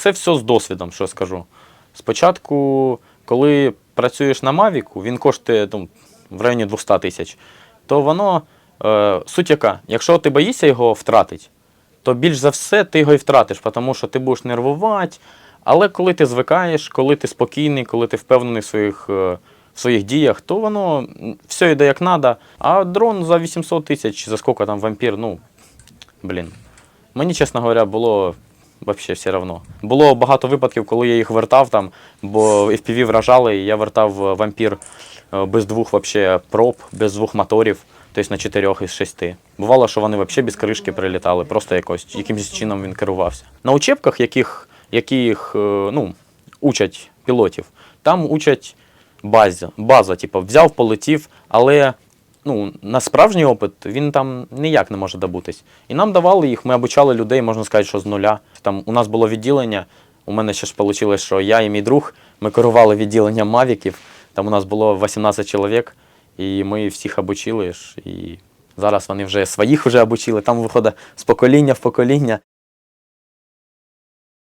це все з досвідом, що скажу. Спочатку, коли працюєш на Мавіку, він коштує ну, в районі 200 тисяч, то воно е, суть яка, якщо ти боїшся його втратити, то більш за все ти його і втратиш, тому що ти будеш нервувати. Але коли ти звикаєш, коли ти спокійний, коли ти впевнений в своїх, е, в своїх діях, то воно все йде як треба. А дрон за 800 тисяч, за скільки там вампір, ну, блін. Мені, чесно говоря, було взагалі все одно. Було багато випадків, коли я їх вертав там, бо FPV вражали, і я вертав е, вампір е, без двох вообще проб, без двох моторів, тобто на чотирьох із шести. Бувало, що вони взагалі без кришки прилітали, просто якось, якимось чином він керувався. На учебках, яких, яких е, ну, учать пілотів, там учать база, база, типу, взяв, полетів, але ну, на справжній опит він там ніяк не може добутись. І нам давали їх, ми обучали людей, можна сказати, що з нуля. Там у нас було відділення. У мене ще ж вийшло, що я і мій друг ми керували відділенням мавіків. Там у нас було 18 чоловік, і ми всіх обучили. І зараз вони вже своїх вже обучили. Там виходить з покоління в покоління.